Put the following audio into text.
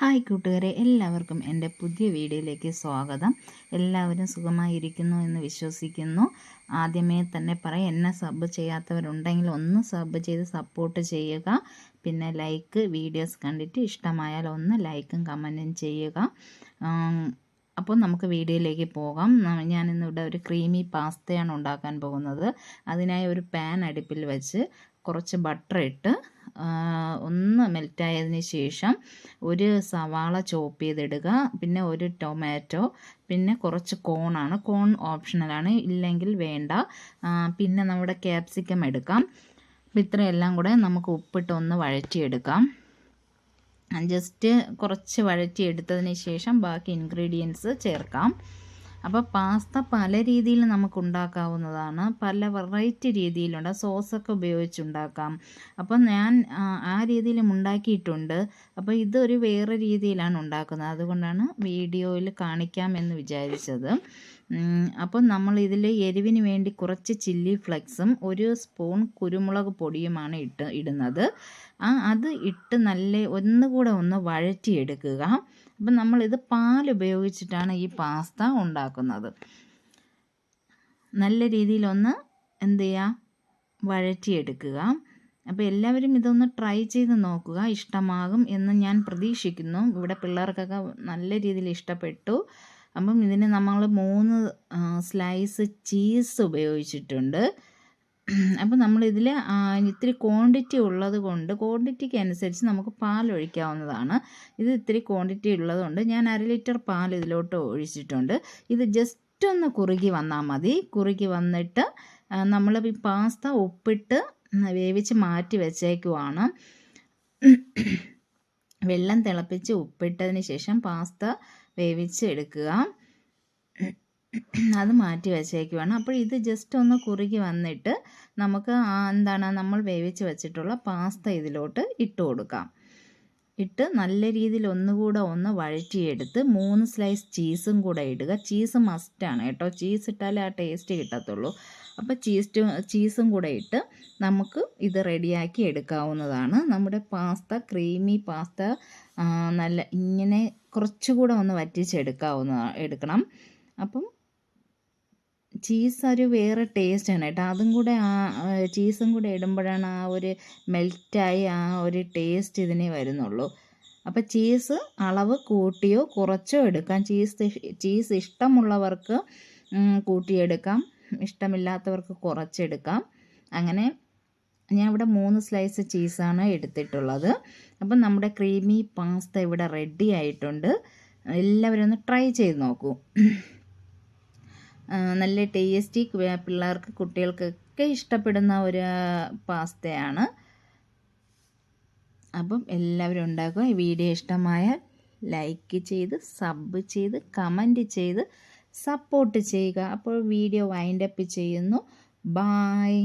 Hi കൂട്ടുകാരെ എല്ലാവർക്കും എന്റെ പുതിയ വീഡിയോയിലേക്ക് സ്വാഗതം. എല്ലാവരും സുഖമായിരിക്കുന്നു എന്ന് വിശ്വസിക്കുന്നു. ആദ്യമേ തന്നെ പറയാം എന്നെ സബ് ചെയ്യാത്തവരുണ്ടെങ്കിൽ ഒന്ന് സബ് ചെയ്ത് സപ്പോർട്ട് ചെയ്യുക. പിന്നെ ലൈക്ക് വീഡിയോസ് കണ്ടിട്ട് ഇഷ്ടമായാൽ ഒന്ന് ലൈക്കും കമന്റും ചെയ്യുക. അപ്പോൾ നമുക്ക് വീഡിയോയിലേക്ക് പോകാം. ഞാനിന്നിവിടെ ഒരു ക്രീമി പാസ്തയാണ് ഉണ്ടാക്കാൻ പോകുന്നത്. അതിനായി ഒരു പാൻ അടുപ്പിൽ വെച്ച് കുറച്ച് ബട്ടർ ഇട്ട് ഒന്ന് മെൽറ്റായതിന് ശേഷം ഒരു സവാള ചോപ്പ് ചെയ്തിടുക പിന്നെ ഒരു ടൊമാറ്റോ പിന്നെ കുറച്ച് കോണാണ് കോൺ ഓപ്ഷണലാണ് ഇല്ലെങ്കിൽ വേണ്ട. പിന്നെ നമ്മുടെ ക്യാപ്സിക്കം എടുക്കാം. അപ്പം ഇത്രയെല്ലാം കൂടെ നമുക്ക് ഉപ്പിട്ട് ഒന്ന് വഴറ്റിയെടുക്കാം. ജസ്റ്റ് കുറച്ച് വഴറ്റിയെടുത്തതിന് ശേഷം ബാക്കി ഇൻഗ്രീഡിയൻസ് ചേർക്കാം. അപ്പോൾ പാസ്ത പല രീതിയിൽ നമുക്ക് ഉണ്ടാക്കാവുന്നതാണ്. പല വെറൈറ്റി രീതിയിലുണ്ട്. സോസൊക്കെ ഉപയോഗിച്ചുണ്ടാക്കാം. അപ്പം ഞാൻ ആ രീതിയിലും ഉണ്ടാക്കിയിട്ടുണ്ട്. അപ്പോൾ ഇതൊരു വേറെ രീതിയിലാണ് ഉണ്ടാക്കുന്നത്. അതുകൊണ്ടാണ് വീഡിയോയിൽ കാണിക്കാം എന്ന് വിചാരിച്ചത്. അപ്പം നമ്മൾ ഇതിൽ എരിവിന് വേണ്ടി കുറച്ച് ചില്ലി ഫ്ലെക്സും ഒരു സ്പൂൺ കുരുമുളക് പൊടിയുമാണ് ഇട്ട് ഇടുന്നത്. ആ അത് ഇട്ട് നല്ല ഒന്നുകൂടെ ഒന്ന് വഴറ്റിയെടുക്കുക. അപ്പം നമ്മളിത് പാൽ ഉപയോഗിച്ചിട്ടാണ് ഈ പാസ്ത ഉണ്ടാക്കുന്നത്. നല്ല രീതിയിലൊന്ന് എന്ത് ചെയ്യുക വഴറ്റിയെടുക്കുക. അപ്പോൾ എല്ലാവരും ഇതൊന്ന് ട്രൈ ചെയ്ത് നോക്കുക. ഇഷ്ടമാകും എന്ന് ഞാൻ പ്രതീക്ഷിക്കുന്നു. ഇവിടെ പിള്ളേർക്കൊക്കെ നല്ല രീതിയിൽ ഇഷ്ടപ്പെട്ടു. അപ്പം ഇതിന് നമ്മൾ മൂന്ന് സ്ലൈസ് ചീസ് ഉപയോഗിച്ചിട്ടുണ്ട്. അപ്പോൾ നമ്മളിതിൽ ഇത്തിരി ക്വാണ്ടിറ്റി ഉള്ളത് കൊണ്ട് ക്വാണ്ടിറ്റിക്ക് അനുസരിച്ച് നമുക്ക് പാൽ ഒഴിക്കാവുന്നതാണ് ഇത് ഇത്തിരി ക്വാണ്ടിറ്റി ഉള്ളതുകൊണ്ട് ഞാൻ അര ലിറ്റർ പാൽ ഇതിലോട്ട് ഒഴിച്ചിട്ടുണ്ട്. ഇത് ജസ്റ്റ് ഒന്ന് കുറുകി വന്നാൽ മതി. കുറുകി വന്നിട്ട് നമ്മൾ ഈ പാസ്ത ഉപ്പിട്ട് വേവിച്ച് മാറ്റി വെച്ചേക്കുവാണ്. വെള്ളം തിളപ്പിച്ച് ഉപ്പിട്ടതിന് ശേഷം പാസ്ത വേവിച്ച് എടുക്കുക. അത് മാറ്റി വെച്ചേക്കുവാണ്. അപ്പോൾ ഇത് ജസ്റ്റ് ഒന്ന് കുറുകി വന്നിട്ട് നമുക്ക് എന്താണ് നമ്മൾ വേവിച്ച് വെച്ചിട്ടുള്ള പാസ്ത ഇതിലോട്ട് ഇട്ട് കൊടുക്കാം. ഇട്ട് നല്ല രീതിയിൽ ഒന്നുകൂടെ ഒന്ന് വഴറ്റിയെടുത്ത് മൂന്ന് സ്ലൈസ് ചീസും കൂടെ ഇടുക. ചീസ് മസ്റ്റാണ് കേട്ടോ. ചീസ് ഇട്ടാലേ ആ ടേസ്റ്റ് കിട്ടത്തുള്ളൂ. അപ്പോൾ ചീസ് ചീസും കൂടെ ഇട്ട് നമുക്ക് ഇത് റെഡിയാക്കി എടുക്കാവുന്നതാണ്. നമ്മുടെ പാസ്ത ക്രീമി പാസ്ത നല്ല ഇങ്ങനെ കുറച്ചുകൂടെ ഒന്ന് വറ്റിച്ചെടുക്കാവുന്ന എടുക്കണം. അപ്പം ചീസ് ഒരു വേറെ ടേസ്റ്റാണ് കേട്ടോ. അതും കൂടെ ആ ചീസും കൂടെ ഇടുമ്പോഴാണ് ആ ഒരു മെൽറ്റായി ആ ഒരു ടേസ്റ്റ് ഇതിനെ വരുന്നുള്ളൂ. അപ്പോൾ ചീസ് അളവ് കൂട്ടിയോ കുറച്ചോ എടുക്കാം. ചീസ് ചീസ് ഇഷ്ടമുള്ളവർക്ക് കൂട്ടിയെടുക്കാം. ഇഷ്ടമില്ലാത്തവർക്ക് കുറച്ചെടുക്കാം. അങ്ങനെ ഞാൻ ഇവിടെ മൂന്ന് സ്ലൈസ് ചീസാണ് എടുത്തിട്ടുള്ളത്. അപ്പം നമ്മുടെ ക്രീമി പാസ്ത ഇവിടെ റെഡി ആയിട്ടുണ്ട്. എല്ലാവരും ഒന്ന് ട്രൈ ചെയ്ത് നോക്കൂ. നല്ല ടേസ്റ്റി പിള്ളേർക്ക് കുട്ടികൾക്കൊക്കെ ഇഷ്ടപ്പെടുന്ന ഒരു പാസ്തയാണ്. അപ്പം എല്ലാവരും ഉണ്ടാക്കുക. ഈ വീഡിയോ ഇഷ്ടമായ ലൈക്ക് ചെയ്ത് സബ് ചെയ്ത് കമന്റ് ചെയ്ത് സപ്പോർട്ട് ചെയ്യുക. അപ്പോൾ വീഡിയോ വൈൻഡപ്പ് ചെയ്യുന്നു. ബായ്